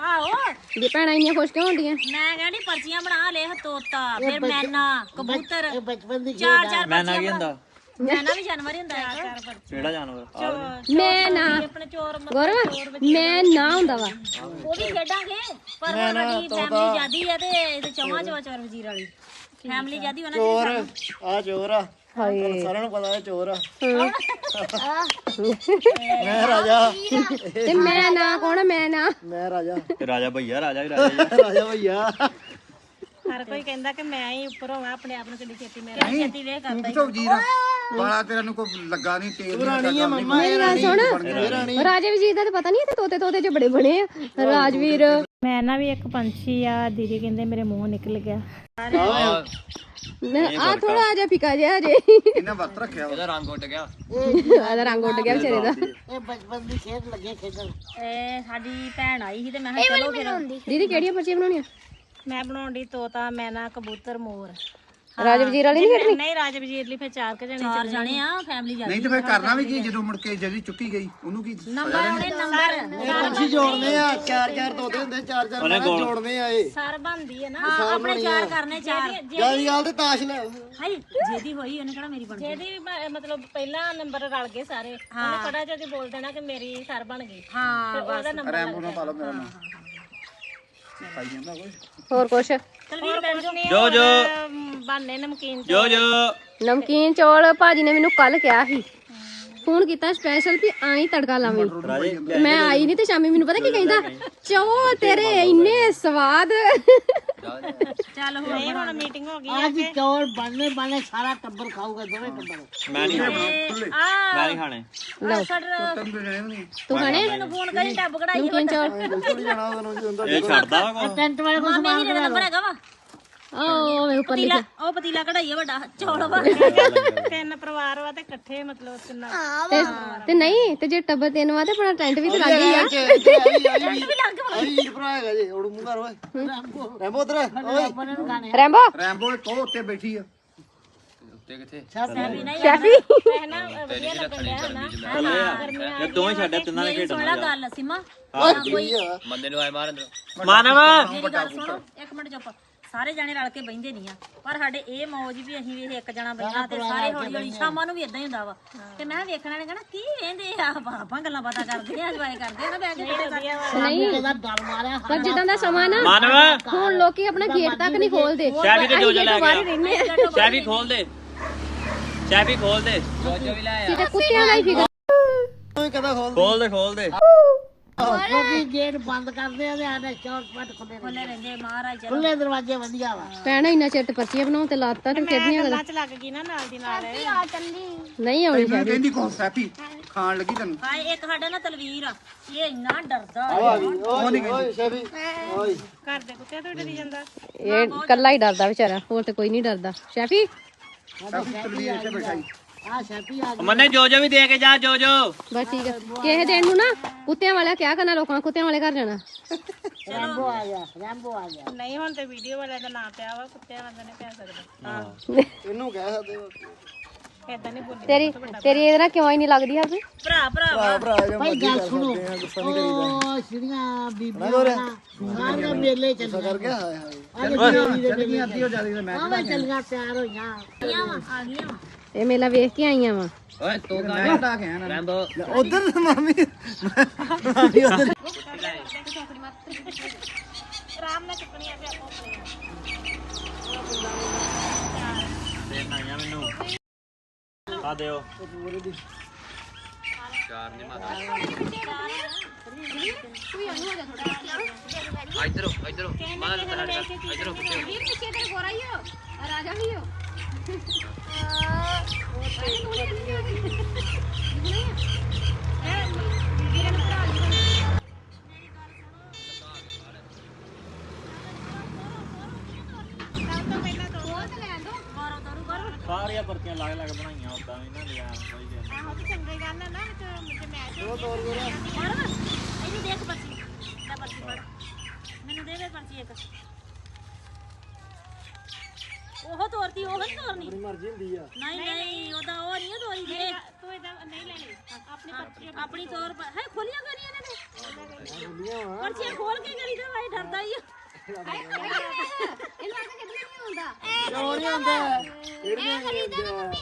ਆਹੋ। ਜੇ ਭੈਣਾਂ ਇੰਨੀਆਂ ਖੁਸ਼ ਕਿਉਂ ਹੁੰਦੀਆਂ? ਮੈਂ ਕਹਿੰਦੀ ਪਰਚੀਆਂ ਬਣਾ ਲੈ ਤੋਤਾ ਫਿਰ ਮੈਨਾ ਕਬੂਤਰ। ਬਚਪਨ ਦੀ ਚਾਰ ਚਾਰ ਮੈਂ ਨਾ ਕੀ ਹੁੰਦਾ? ਮੈਨਾ ਵੀ ਜਾਨਵਰ ਹੀ ਹੁੰਦਾ ਹੈ ਕਿਹੜਾ ਜਾਨਵਰ? ਆ ਮੈਂ ਨਾ ਆਪਣੇ ਚੋਰ ਮ- ਗੌਰਵ ਮੈਂ ਨਾ ਹੁੰਦਾ ਵਾ। ਉਹ ਵੀ ਖੇਡਾਂਗੇ। ਪਰ ਹੁਣ ਸਾਡੀ ਫੈਮਿਲੀ ਜਿਆਦੀ ਹੈ ਤੇ ਇਹਦੇ ਚੌਹਾਂ ਚਵਾ ਚੋਰ ਵਜ਼ੀਰ ਵਾਲੀ। ਫੈਮਿਲੀ ਜਿਆਦੀ ਹੋਣਾ ਚੋਰ। ਆ ਚੋਰ ਆ। ਹਾਏ। ਸਾਰਿਆਂ ਨੂੰ ਪਤਾ ਹੈ ਚੋਰ ਆ। ਮੈਂ ਰਾਜਾ। ਤੇ ਮੈਂ ਨਾ ਕੌਣ ਆ? ਮੈਂ ਨਾ। ਮੈਂ ਰਾਜਾ। ਤੇ ਰਾਜਾ ਭਈਆ ਰਾਜਾ ਰਾਜਾ ਹੀ ਆ। ਰਾਜਾ ਭਈਆ। ਹਰ ਕੋਈ ਕਹਿੰਦਾ ਕਿ ਮੈਂ ਹੀ ਉੱਪਰ ਹੋਵਾਂ ਆਪਣੇ ਆਪ ਨੂੰ ਕਿੰਨੀ ਛੇਤੀ ਮੇਰਾ ਛੇਤੀ ਵੇ ਕਰਦਾ ਕਿਥੋਂ ਵਜੀਰ ਬਾਲਾ ਤੇਰਾ ਨੂੰ ਕੋਈ ਲੱਗਾ ਨਹੀਂ ਤੇਲ ਰਾਣੀ ਆ ਮੰਮਾ ਮੇਰੀ ਗੱਲ ਸੁਣ। ਰਾਜੇ ਵਜੀਰ ਦਾ ਤਾਂ ਪਤਾ ਨਹੀਂ ਤੇ ਤੋਤੇ ਤੋਤੇ ਚ ਬੜੇ ਬਣੇ ਆ। ਰਾਜਵੀਰ। ਮੈਂ ਨਾ ਵੀ ਇੱਕ ਪੰਛੀ ਆ ਦੀਦੀ ਕਹਿੰਦੇ ਮੇਰੇ ਮੂੰਹ ਨਿਕਲ ਗਿਆ। ਆ ਥੋੜਾ ਜਿਹਾ ਫਿਕਾ ਜਿਹਾ ਜੇ ਇਹਨਾਂ ਵਰਤ ਰੱਖਿਆ ਵਾ। ਇਹਦਾ ਰੰਗ ਉੱਡ ਗਿਆ। ਆਦਾ ਰੰਗ ਉੱਡ ਗਿਆ ਵਿਚਾਰੇ ਦਾ। ਇਹ ਬਚਪਨ ਦੀ ਖੇਡ ਲੱਗੇ ਖੇਡਣ। ਇਹ ਸਾਡੀ ਭੈਣ ਆਈ ਸੀ ਤੇ ਮੈਂ ਕਿਹਾ ਚਲੋ ਫਿਰ। ਦੀਦੀ ਕਿਹੜੀਆਂ ਪਰਚੀਆਂ ਬਣਾਉਣੀਆਂ? ਮੈਂ ਬਣਾਉਂਦੀ ਤੋਤਾ ਮੈਨਾ ਕਬੂਤਰ ਮੋਰ। ਰਾਜੇ ਵਜੀਰ ਵਾਲੀ ਨਹੀਂ ਖੇਡਣੀ ਨਹੀਂ ਰਾਜ ਵਜ਼ੀਰ ਲਈ ਫਿਰ ਚਾਰ ਕ ਜਣੇ ਚਾਰ ਜਣੇ। ਆ ਫੈਮਿਲੀ ਜਾ ਨਹੀਂ ਤੇ ਫਿਰ ਕਰਨਾ ਵੀ ਕੀ ਜਦੋਂ ਮੁੜ ਕੇ ਜਦੀ ਚੁੱਕੀ ਗਈ ਉਹਨੂੰ ਕੀ ਨੰਬਰ ਉਹਨੇ ਨੰਬਰ ਪੰਛੀ ਜੋੜਨੇ ਆ ਚਾਰ ਚਾਰ ਤੋਤੇ ਹੁੰਦੇ ਚਾਰ ਚਾਰ ਮੈਂ ਜੋੜਨੇ ਆ ਇਹ। ਸਰ ਬਣਦੀ ਹੈ ਨਾ ਆਪਣੇ ਚਾਰ ਕਰਨੇ ਚਾਰ। ਜਿਆਦੀ ਗੱਲ ਤੇ ਤਾਸ਼ ਲੈ। ਹਾਈ ਜਿਹਦੀ ਹੋਈ ਉਹਨੇ ਕਿਹੜਾ ਮੇਰੀ ਬਣ ਜਿਹਦੀ ਵੀ ਬ- ਮਤਲਬ ਪਹਿਲਾ ਨੰਬਰ ਰਲ ਗਏ ਸਾਰੇ। ਉਹਨੇ ਥੋੜਾ ਜਿਹਾ ਜੀ ਬੋਲ ਦੇਣਾ ਕਿ ਮੇਰੀ ਸਰ ਬਣ ਗਈ। ਹਾਂ ਉਹਦਾ ਨੰਬਰ ਨਾਲ ਪਾ ਲਓ ਮੇਰਾ ਨਾਮ। ਜਾਂਦਾ ਹੋਰ ਕੁਛ? ਤਲਵੀਰ ਬਣ ਜੋ ਜੋ ਬਾਨੇ ਨਮਕੀਨ ਜੋ ਜੋ। ਨਮਕੀਨ ਚੌਲ ਭਾਜੀ ਨੇ ਮੈਨੂੰ ਕੱਲ ਕਿਹਾ ਸੀ। ਫੋਨ ਕੀਤਾ ਸਪੈਸ਼ਲ ਵੀ ਆਈ ਤੜਕਾ ਲਾਵੀਂ ਮੈਂ ਆਈ ਨਹੀਂ ਤੇ ਸ਼ਾਮੀ ਮੈਨੂੰ ਪਤਾ ਕੀ ਕਹਿੰਦਾ? ਚੌਲ ਤੇਰੇ ਇੰਨੇ ਸਵਾਦ। ਚੱਲ ਹੁਣ ਨਹੀਂ ਹੁਣ ਮੀਟਿੰਗ ਹੋ ਗਈ ਅੱਜ ਚੌਲ ਬਣਨੇ ਬਣਨੇ ਸਾਰਾ ਟੱਬਰ ਖਾਊਗਾ ਦੋਵੇਂ ਟੱਬਰ। ਮੈਂ ਨਹੀਂ ਖਾਣੇ। ਆ ਮੈਂ ਨਹੀਂ ਖਾਣੇ। ਲਓ। ਤੈਨੂੰ ਤੇ ਖਾਣੇ? ਮੈਨੂੰ ਫੋਨ ਕਰੀ ਟੱਬ ਕਢਾਈ ਚੌਲ? ਇਹ ਛੱਡਦਾ ਵਾਲੇ ਕੋਲ ਹੈਗਾ ਵਾ। ਓ ਵੇ ਉੱਪਰ ਪਤੀਲਾ ਲਿਖਿਆ ਉਹ ਪਤੀਲਾ ਕਢਾਈ ਆ ਵੱਡਾ ਚੌਲ ਵਾ ਤਿੰਨ ਪਰਿਵਾਰ ਵਾ ਤੇ ਇਕੱਠੇ ਮਤਲਬ ਤਿੰਨਾਂ ਤੇ ਤੇ ਨਹੀਂ ਤੇ ਜੇ ਟੱਬਰ ਤਿੰਨ ਵਾ ਤੇ ਆਪਣਾ ਟੈਂਟ ਵੀ ਤੇ ਲੱਗ ਹੀ ਆ। ਆਈ ਵੀਰ ਭਰਾ ਹੈਗਾ ਜੀ ਉਹਨੂੰ ਮੂੰਹ ਕਰ ਓਏ। ਰੈਂਬੋ ਰੈਂਬੋ ਉਧਰ ਓਏ। ਰੈਂਬੋ। ਰੈਂਬੋ ਇੱਕ ਉਹ ਉੱਤੇ ਬੈਠੀ ਆ। ਸ਼ੈਫੀ। ਇਹ ਦੋਵੇਂ ਤਿੰਨਾਂ ਨੇ ਖੇਡਣਾ ਗੱਲ ਸਿਮਾ। ਬੰਦੇ ਨੂੰ ਆਏ ਮਾਨਵ। ਮੇਰੀ ਗੱਲ ਸੁਣੋ ਇੱਕ ਮਿੰਟ ਚੁੱਪ। ਸਾਰੇ ਜਾਣੇ ਰਲ ਕੇ ਬਹਿੰਦੇ ਨਹੀਂ ਆ। ਪਰ ਸਾਡੇ ਇਹ ਮੌਜ ਵੀ ਅਸੀਂ ਵੀ ਇੱਕ ਜਣਾ ਬੈਠਾ ਤੇ ਸਾਰੇ ਹੌਲੀ ਹੌਲੀ ਸ਼ਾਮਾਂ ਨੂੰ ਵੀ ਇਦਾਂ ਹੀ ਹੁੰਦਾ ਵਾ। ਤੇ ਮੈਂ ਵੇਖਣ ਵਾਲੇ ਕਹਣਾ ਕੀ ਵੇਂਦੇ ਆ? ਆਪਾਂ ਗੱਲਾਂ ਬਾਤਾਂ ਕਰਦੇ ਆ ਜਵਾਏ ਕਰਦੇ ਆ ਨਾ ਬੈਠ ਕੇ ਨਹੀਂ ਇਹਦਾ ਡਰ ਮਾਰਿਆ ਪਰ ਜਿੱਦਾਂ ਦਾ ਸਮਾਂ ਨਾ ਮਾਨਵ। ਹੁਣ ਲੋਕੀ ਆਪਣਾ ਗੇਟ ਤੱਕ ਨਹੀਂ ਖੋਲਦੇ। ਸ਼ੈਫੀ ਤੇ ਜੋ ਜੋ ਲੈ ਗਿਆ ਸ਼ੈਫੀ ਖੋਲ ਦੇ ਸ਼ੈਫੀ ਖੋਲ ਦੇ ਜੋ ਜੋ ਵੀ ਲੈ ਕਿਤੇ ਕੁੱਤਿਆਂ ਦਾ ਹੀ ਫਿਕਰ। ਤੂੰ ਕਦਾ ਖੋਲ ਖੋਲ ਦੇ ਖੋਲ ਦੇ ਕਿਉਂਕਿ ਗੇਟ ਬੰਦ ਕਰਦੇ ਆ ਤੇ ਆਨੇ ਚੌਕ ਪਟ ਖੁੱਲੇ ਖੁੱਲੇ ਰਹਿੰਦੇ ਮਹਾਰਾਜ। ਚਲੋ ਖੁੱਲੇ ਦਰਵਾਜ਼ੇ ਵਧੀਆ ਵਾ। ਪੈਣਾ ਇੰਨਾ ਚਿੱਟ ਪਰਚੀਆਂ ਬਣਾਉ ਤੇ ਲਾਤਾ ਤੇ ਖੇਡਣੀਆਂ ਗੱਲਾਂ। ਚ ਲੱਗ ਗਈ ਨਾ ਨਾਲ ਦੀ ਨਾਲ। ਨਹੀਂ ਆਉਣੀ ਮੈਨੂੰ ਕਹਿੰਦੀ ਕੋ ਸੈਪੀ? ਖਾਣ ਲੱਗੀ ਤੈਨੂੰ? ਹਾਏ ਇੱਕ ਸਾਡਾ ਨਾ ਤਲਵੀਰ ਆ। ਇਹ ਇੰਨਾ ਡਰਦਾ ਓਏ ਓਏ ਸ਼ਬੀ ਓਏ। ਘਰ ਦੇ ਕੁੱਤੇ ਤੋਂ ਡਰੀ ਜਾਂਦਾ। ਇਹ ਕੱਲਾ ਹੀ ਡਰਦਾ ਵਿਚਾਰਾ। ਹੋਰ ਤੇ ਕੋਈ ਨਹੀਂ ਡਰਦਾ। ਸ਼ੈਫੀ? ਸੈਪੀ ਤਲਵੀਰ ਇੱਥੇ ਬੈਠਾਈ ਆ ਸ਼ਬੀ ਆ ਮੰਨੇ ਜੋ ਜੋ ਵੀ ਦੇ ਕੇ ਜਾ ਜੋ ਜੋ। ਬਸ ਠੀਕ ਹੈ ਕਿਸੇ ਦਿਨ ਨੂੰ ਨਾ ਕੁੱਤਿਆਂ ਵਾਲਾ ਕਿਆ ਕਰਨਾ ਲੋਕਾਂ ਨੇ ਕੁੱਤਿਆਂ ਵਾਲੇ ਘਰ ਜਾਣਾ। ਰੈਂਬੋ ਆ ਗਿਆ ਰੈਂਬੋ ਆ ਗਿਆ। ਨਹੀਂ ਹੁਣ ਤੇ ਵੀਡੀਓ ਵਾਲਿਆਂ ਦਾ ਨਾਂ ਪਿਆ ਵਾ ਕੁੱਤਿਆਂ ਵਾਲਾ ਨਹੀਂ ਪਿਆ ਸਕਦਾ ਇਹਨੂੰ ਕਹਿ ਸਕਦੇ ਹੋ। ਏਦਾਂ ਨਹੀਂ ਬੋਲੀ ਤੇਰੀ ਤੇਰੀ ਇਹਦੇ ਨਾਲ ਕਿਉਂ ਹੀ ਨਹੀਂ ਲੱਗਦੀ ਹਰਪੀ ਭਰਾ ਭਰਾ ਭਰਾ ਭਰਾ ਜਾਂ ਭਾਈ ਗੱਲ ਸੁਣੋ। ਉਹ ਸਿੜੀਆਂ ਬੀਬੀਆਂ ਸਾਰੇ ਮੇਲੇ ਚੱਲ ਕਰਕੇ ਹਾਏ ਹਾਏ ਚੱਲੀ ਅੱਧੀ ਹੋ ਜਾਂਦੀ ਤੇ ਮੈਂ ਆਵੇਂ ਚੱਲੀਆਂ ਤਿਆਰ ਹੋਈਆਂ। ਗਈਆਂ ਵਾ ਆ ਗਈਆਂ ਵਾ। ਇਹ ਮੇਲਾ ਵੇਖ ਕੇ ਆਈਆਂ ਵਾ। ਓਏ ਤੂੰ ਮੈਂ ਹਟਾ ਕੇ ਨਾ। ਰੈਂਬੋ। ਉਧਰ ਮਾਮੀ ਮਾਮੀ ਉਧਰ ਆਰਾਮ ਨਾਲ ਚੁੱਕਣੀ ਆ ਤੇ ਆਪੋ ਆਪਣੇ ਦੇ ਨਾਈਆਂ ਮੈਨੂੰ ਆ ਦਿਓ ਚਾਰ ਨੇ ਮਾਤਾ ਇਧਰੋਂ ਇਧਰੋਂ ਮਾਰ ਤੜਾ ਇਧਰੋਂ ਤੇਰੇ ਗੋਰਾ ਹੀ ਹੋ। ਰਾਜਾ ਵੀ ਹੋ। ਸਾਰੀਆਂ ਪਰਚੀਆਂ ਲੱਗ ਲੱਗ ਬਣਾਈਆਂ ਉਦਾਂ ਇਹਨਾਂ ਦੀਆਂ ਕੋਈ ਗੱਲ ਆਹੋ ਤੇ ਚੰਗੀ ਗੱਲ ਆ ਨਾ ਵਿੱਚ ਮੈਚ ਦੋ ਦੋ ਇਹਨੂੰ ਦੇਖ ਪਰਚੀ ਲੈ ਪਰਚੀ ਫੜ ਮੈਨੂੰ ਦੇ ਦੇ ਪਰਚੀ ਇੱਕ ਉਹ ਤੋਰਦੀ ਉਹ ਨਹੀਂ ਤੋਰਨੀ। ਮਰਜ਼ੀ ਹੁੰਦੀ ਆ। ਨਹੀਂ ਨਹੀਂ ਉਹਦਾ ਉਹ ਨਹੀਂ ਤੋਰੀ ਤੂੰ ਇਹਦਾ ਨਹੀਂ ਲੈਣੀ। ਆਪਣੀ ਪਰਚੀ ਆਪਣੀ ਤੋਰ। ਹੈ ਖੋਲੀਆਂ ਕਰੀਆਂ ਨੇ? ਹੁੰਦੀਆਂ ਵਾ। ਪਰਚੀਆਂ ਖੋਲ ਕੇ ਕਰੀਦਾ ਵਾਈ ਡਰਦਾ ਹੀ ਆ। ਇਹਨੂੰ ਕੇ ਕਿੱਦਾਂ ਨਹੀਂ ਆਉਂਦਾ? ਕਿਉਂ ਨਹੀਂ ਹੁੰਦਾ ਕਿਹੜੀਆਂ ਹੁੰਦੀਆਂ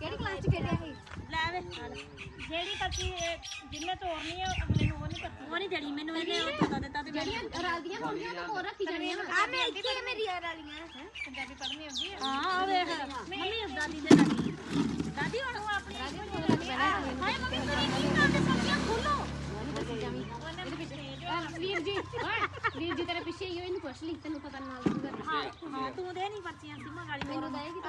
ਕਿਹੜੀ ਕਲਾਸ ਚ ਖੇਡਿਆ ਸੀ? ਲੈ ਵੇ। ਜਿਹੜੀ ਪਰਚੀ ਇਹ ਜਿੰਨੇ ਤੋੜਨੀ ਆ ਅਗਲੇ ਨੂੰ ਉਹ ਨਹੀਂ ਦੇਣੀ ਮੈਨੂੰ ਇਹਨੇ ਉਹ ਪਤਾ ਦਿੱਤਾ ਤੇ ਮੈਂ ਰਲਦੀਆਂ ਹੋਣਗੀਆਂ ਤਾਂ ਹੋਰ ਰੱਖੀ ਜਾਣੀਆਂ ਆ ਮੈਂ ਇੱਥੇ ਮੇਰੀ ਵਾਲੀਆਂ ਪੰਜਾਬੀ ਪੜ੍ਹਨੀ ਆਉਂਦੀ ਹੈ ਹਾਂ ਆ ਵੇਖ। ਮੰਮੀ ਦਾਦੀ ਦੇ ਦਾਦੀ ਦਾਦੀ ਹੁਣ ਉਹ ਆਪਣੀ ਹਾਏ ਮੰਮੀ ਤੇਰੀ ਕੀ ਕਰਦੇ ਪਰਚੀਆਂ ਖੋਲੋ। ਵੀਰ ਜੀ ਵੀਰ ਜੀ ਤੇਰੇ ਪਿੱਛੇ ਹੀ ਹੋ ਇਹਨੂੰ ਪੁੱਛ ਲਈ ਤੈਨੂੰ ਪਤਾ ਨਾਲ ਦੂਗਾ ਹਾਂ ਹਾਂ ਤੂੰ ਦੇ ਨਹੀਂ ਪਰਚੀਆਂ ਸੀਮਾ ਗਾਲੀ ਮੈਨੂੰ ਦਏਗੀ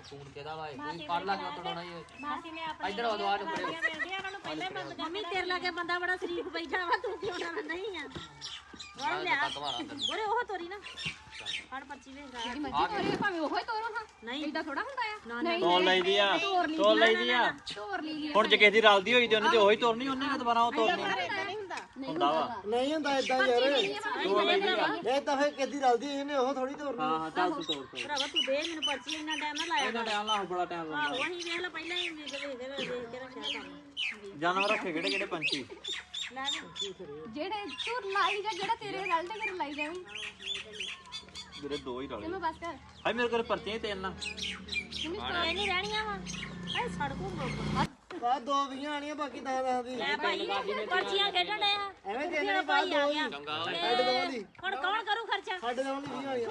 ਫੋਨ ਕਿਹਦਾ ਵਾ ਕੋਈ ਪੜ ਲਾ ਕਿਉਂ ਤੋੜਨਾ ਇਹ ਮਾਸੀ ਨੇ ਆਪਣੀ ਇੱਧਰ ਆਓ ਦੁਆ ਨੂੰ ਫੜਿਓ ਮਿਲਦੀਆਂ ਉਹਨਾਂ ਨੂੰ ਪਹਿਲਾਂ ਹੀ ਬੰਦ ਕਰ ਮੰਮੀ ਤੇਰੇ ਲਾਗੇ ਬੰਦਾ ਬੜਾ ਸ਼ਰੀਫ ਬੈਠਾ ਵਾ ਤੂੰ ਕਿਉਂ ਨਾ ਨਹੀਂ ਆ ਉਹ ਲਿਆ ਉਹਰੇ ਉਹ ਤੋਰੀ ਨਾ ਫੜ ਪਰਚੀ ਵੇਖ ਰਾ ਮਰਜ਼ੀ ਤੋਰੇ ਭਾਵੇਂ ਉਹੋ ਹੀ ਤੋਰੋ ਹਾਂ ਨਹੀਂ ਏਦਾਂ ਥੋੜਾ ਹੁੰਦਾ ਆ ਨਾ ਨਾ ਤੋੜ ਲਈ ਦੀ ਆ ਤੋੜ ਲਈ ਦੀ ਆ ਤੋਰ ਹੁਣ ਜੇ ਕਿਸੇ ਦੀ ਰਲਦੀ ਹੋਈ ਤੇ ਉਹਨੇ ਤੇ ਉਹੀ ਤੋੜਨੀ ਉਹਨੇ ਕਿ ਦੁਬਾਰਾ ਉਹ ਤੋੜਨੀ ਹੁੰਦਾ ਵਾ। ਨਹੀਂ ਹੁੰਦਾ ਇਦਾਂ ਯਾਰ। ਇਹ ਤਾਂ ਫੇਰ ਕਿੱਦੀ ਰਲਦੀ ਇਹਨੇ ਉਹ ਥੋੜੀ ਤੋਰਨੀ। ਹਾਂ ਹਾਂ ਚੱਲ ਤੂੰ ਤੋੜ ਤੋੜ ਭਰਾਵਾ ਤੂੰ ਦੇ ਮੈਨੂੰ ਪਰਚੀ ਇੰਨਾ ਟਾਈਮ ਨਾ ਲਾਇਆ ਇਹਨਾਂ ਟਾਈਮ ਲਾ ਬੜਾ ਟਾਈਮ ਆਹੋ ਅਸੀਂ ਵੇਖ ਲੈ ਪਹਿਲਾਂ ਹੀ ਵੇਖ ਵੇਖ ਵੇਖ ਕੇ ਰੱਖਿਆ ਕੰਮ ਜਾਨਵਰ ਰੱਖੇ ਕਿਹੜੇ ਕਿਹੜੇ ਪੰਛੀ? ਲੈ ਜਿਹੜੇ ਤੂੰ ਲਾਈ ਜਾ ਜਿਹੜਾ ਤੇਰੇ ਰਲ ਤੇ ਕਰ ਲਾਈ ਜਾਵੀਂ। ਜਿਹੜੇ ਦੋ ਹੀ ਰਲੇ ਮੈਂ ਬਸ ਕਰ। ਹਾਏ ਮੇਰੇ ਕੋਲ ਪਰਚੀਆਂ ਹੀ ਤਿੰਨ ਆ। ਇਹ ਨਹੀਂ ਰਹਿਣੀਆਂ ਵਾ। ਐ ਸੜਕੋਂ ਮੁੱਕ ਆ ਦੋ ਵੀਆਂ ਆਣੀਆਂ ਬਾਕੀ 10 10 ਦੀ ਲੈ ਭਾਈ ਪਰਚੀਆਂ ਖੇਡਣ ਆ ਐਵੇਂ ਦੇ ਤੇਰਾ ਭਾਈ ਆ ਗਿਆ ਸਾਡੇ ਦੋਵਾਂ ਦੀ ਹੁਣ ਕੌਣ ਕਰੂ ਖਰਚਾ ਸਾਡੇ ਦੋਵਾਂ ਦੀ ਵੀਆਂ ਆਣੀਆਂ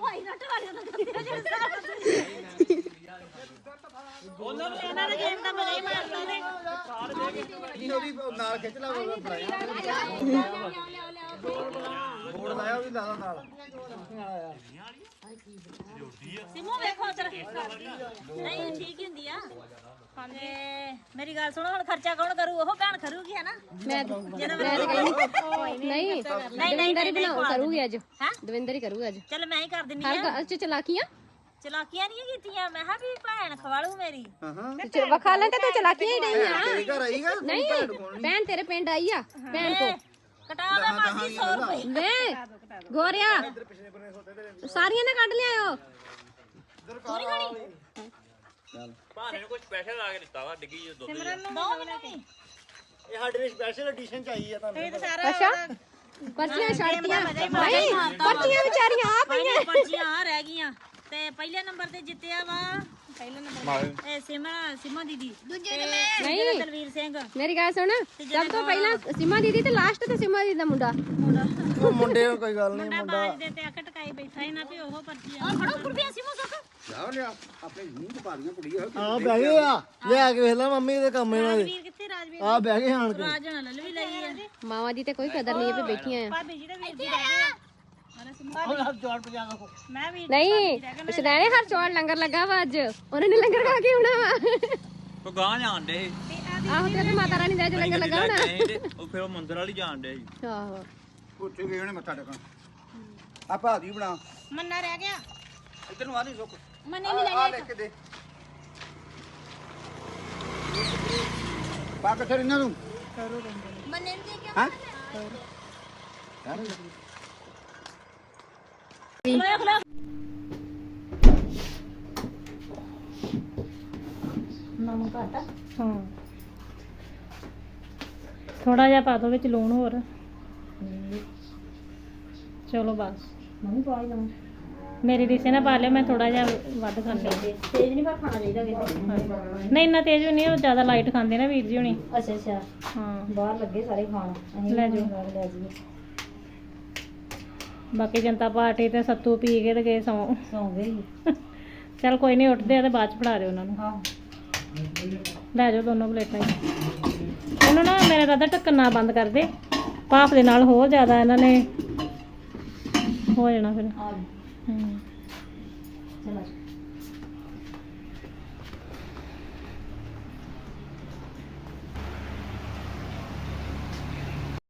ਭਾਈ ਨਾ ਟਵਾਰੇ ਨਾ ਕਰਦੇ ਜਿਹੜੇ ਉਹਨਾਂ ਨੂੰ ਇਹਨਾਂ ਦੇ ਗੇਮ ਦਾ ਮਜ਼ਾ ਹੀ ਮਾਰਦਾ ਨੇ ਉਹਦੀ ਨਾਲ ਖਿੱਚ ਲਾ ਉਹ ਬੋੜ ਲਾਇਆ ਉਹ ਵੀ ਲਾ ਲਾ ਨਾਲ। ਸਿਮੂ ਵੇਖੋ ਉਧਰ। ਨਹੀਂ ਠੀਕ ਹੀ ਹੁੰਦੀ ਆ। ਤੇ ਮੇਰੀ ਗੱਲ ਸੁਣੋ ਹੁਣ ਖਰਚਾ ਕੌਣ ਕਰੂ? ਉਹ ਭੈਣ ਕਰੂਗੀ ਹੈ ਨਾ? ਮੈਂ ਜਦੋਂ ਮੈਂ ਤਾਂ ਕਹਿੰਦੀ ਨਹੀਂ ਦਵਿੰਦਰ ਹੀ ਬਣਾਓ ਕਰੂਗੀ ਅੱਜ। ਹੈਂ? ਦਵਿੰਦਰ ਹੀ ਕਰੂ ਅੱਜ। ਚੱਲ ਮੈਂ ਹੀ ਕਰ ਦਿੰਨੀ ਹਰ ਆ। ਗੱਲ ਚ ਚਲਾਕੀਆਂ? ਚਲਾਕੀਆਂ ਨਹੀਂ ਕੀਤੀਆਂ। ਮੈਂ ਕਿਹਾ ਵੀ ਭੈਣ ਖਵਾਲੂ ਮੇਰੀ। ਚ ਵਖਾ ਲੈ ਤੇ ਤੂੰ ਚਲਾਕੀਆਂ ਹੀ ਨਹੀਂ ਆ ਤੇਰੇ ਘਰ ਆਈਗਾ ਨਹੀਂ ਭੈਣ ਤੇਰੇ ਪਿੰਡ ਆਈ ਆ ਭੈਣ ਕੋ। ਕਟਾ ਦਾ ਮਾਸੀ 100 ਰੁਪਏ। ਵੇ ਗੋਰਿਆ ਸਾਰੀਆਂ ਨੇ ਕੱਢ ਲਿਆਇਓ ਭਾਣੇ ਨੂੰ ਕੋਈ ਸਪੈਸ਼ਲ ਲਾ ਕੇ ਦਿੱਤਾ ਵਾ ਡਿੱਗੀ ਜੋ ਦੁੱਧ ਦੋ ਮੈਨੂੰ ਵੀ ਇਹ ਸਾਡੇ ਲਈ ਸਪੈਸ਼ਲ ਐਡੀਸ਼ਨ ਚਾਹੀਏ ਤੁਹਾਨੂੰ। ਅੱਛਾ। ਪਰਚੀਆਂ ਛੱਡਤੀਆਂ ਨਹੀਂ ਪਰਚੀਆਂ ਵਿਚਾਰੀਆਂ ਆ ਨੇ। ਪਰਚੀਆਂ ਆ ਰਹਿ ਗਈਆਂ। ਤੇ ਪਹਿਲੇ ਨੰਬਰ ਤੇ ਜਿੱਤਿਆ ਵਾ। ਪਹਿਲੇ ਨੰਬਰ ਇਹ ਸਿਮਾ ਸਿਮਾ ਦੀਦੀ। ਦੂਜੇ ਤੇ ਨਹੀਂ। ਦਲਵੀਰ ਸਿੰਘ। ਮੇਰੀ ਗੱਲ ਸੁਣ। ਸਭ ਤੋਂ ਪਹਿਲਾਂ ਸੀਮਾ ਦੀਦੀ ਤੇ ਲਾਸਟ ਤੇ ਸੀਮਾ ਦੀਦੀ ਦਾ ਮੁੰਡਾ। ਉਹ ਮੁੰਡੇ ਨੂੰ ਕੋਈ ਗੱਲ ਨਹੀਂ ਮੁੰਡਾ ਬਾਜ ਦੇ ਤੇ ਅੱਖ ਟਕਾਈ ਬੈਠਾ ਹੀ ਨਾ ਵੀ ਉਹ ਪਰਚੀਆਂ ਆ ਫੜੋ ਕੁਰਬੀਆਂ ਸਿਮੂ ਸੁੱਕ ਆ? ਬਹਿ ਗਏ ਆ ਲਿਆ ਕੇ ਵੇਖ ਲੈ ਮੰਮੀ ਦੇ ਕੰਮ ਇਹਨਾਂ ਦੇ। ਵੀਰ ਕਿੱਥੇ ਰਾਜਵੀਰ? ਆ ਬਹਿ ਗਏ ਆਣ ਕੇ। ਰਾਜਣ ਲੱਲ ਵੀ ਲਈ ਆ। ਮਾਵਾਂ ਦੀ ਤੇ ਕੋਈ ਕਦਰ ਨਹੀਂ ਵੀ ਬੈਠੀਆਂ ਆ। ਭਾਬੀ ਜੀ ਦੇ ਵੀਰ ਜੀ ਰਹਿ ਗਏ ਆ ਮੈਂ ਵੀ ਨਹੀਂ ਸ਼ਦਾਨੇ ਹਰ ਚੌੜ ਲੰਗਰ ਲੱਗਾ ਵਾ ਅੱਜ। ਉਹਨਾਂ ਨੇ ਲੰਗਰ ਖਾ ਕੇ ਆਉਣਾ ਵਾ। ਕੋ ਗਾਂ ਜਾਣ ਦੇ ਆਹੋ ਤੇ ਉੱਥੇ ਮਾਤਾ ਰਾਣੀ ਦਾ ਅੱਜ ਲੰਗਰ ਲੱਗਾ ਹੋਣਾ। ਉਹ ਫਿਰ ਉਹ ਮੰਦਿਰ ਵਾਲੀ ਜਾਣ ਦੇ ਸੀ। ਆਹੋ। ਉੱਥੇ ਗਏ ਉਹਨੇ ਮੱਥਾ ਟੇਕਣ। ਆ ਭਾਦੀ ਬਣਾ। ਮੰਨਾ ਰਹਿ ਗਿਆ। ਇੱਧਰ ਨੂੰ ਆ ਨਹੀਂ ਸੁੱਕ। ਮੰਨੇ ਨਹੀਂ ਆ ਲੈ ਕੇ ਦੇ। ਪਾ ਕੇ ਫਿਰ ਇਹਨਾਂ ਨੂੰ। ਮੰਨੇ ਨਹੀਂ ਦੇ ਹਾਂ? ਖਲੋ ਖਲੋ ਨਮਕ ਹਾਂ। ਥੋੜਾ ਜਿਹਾ ਪਾ ਦੋ ਵਿੱਚ ਲੂਣ ਹੋਰ। ਚਲੋ ਬਸ। ਮੰਮੀ ਪਾਈ ਨਾ ਮੇਰੀ ਡਿਸੇ ਨਾ ਪਾ ਲਿਓ ਮੈਂ ਥੋੜਾ ਜਿਹਾ ਵੱਧ ਖਾਂਦੀ ਤੇਜ਼ ਨਹੀਂ ਪਰ ਖਾਣਾ ਚਾਹੀਦਾ ਕਿਤੇ ਨਹੀਂ ਇੰਨਾ ਤੇਜ਼ ਵੀ ਨਹੀਂ ਉਹ ਜ਼ਿਆਦਾ ਲਾਈਟ ਖਾਂਦੇ ਨਾ ਵੀਰ ਜੀ ਹੁਣੀ। ਅੱਛਾ ਅੱਛਾ। ਹਾਂ। ਬਾਹਰ ਲੱਗੇ ਸਾਰੇ ਖਾਣ। ਅਸੀਂ ਲੈ ਜਾਓ। ਲੈ ਜਾਈਏ। ਬਾਕੀ ਜਨਤਾ ਪਾਰਟੀ ਤੇ ਸੱਤੂ ਪੀ ਕੇ ਤੇ ਗਏ ਸੌਂ। ਸੌਂ ਗਏ ਚਲ ਕੋਈ ਨਹੀਂ ਉੱਠਦੇ ਆ ਤੇ ਬਾਅਦ ਚ ਫੜਾ ਦਿਓ ਉਹਨਾਂ ਨੂੰ। ਹਾਂ। ਲੈ ਜਾਓ ਦੋਨੋਂ ਪਲੇਟਾਂ ਹੀ। ਉਹਨੂੰ ਨਾ ਮੇਰੇ ਰਾਦਾ ਢੱਕਣ ਬੰਦ ਕਰ ਦੇ। ਭਾਫ ਦੇ ਨਾਲ ਹੋਰ ਜ਼ਿਆਦਾ ਇਹਨਾਂ ਨੇ ਹੋ ਜਾਣਾ ਫਿਰ। ਹੂੰ। ਚਲੋ।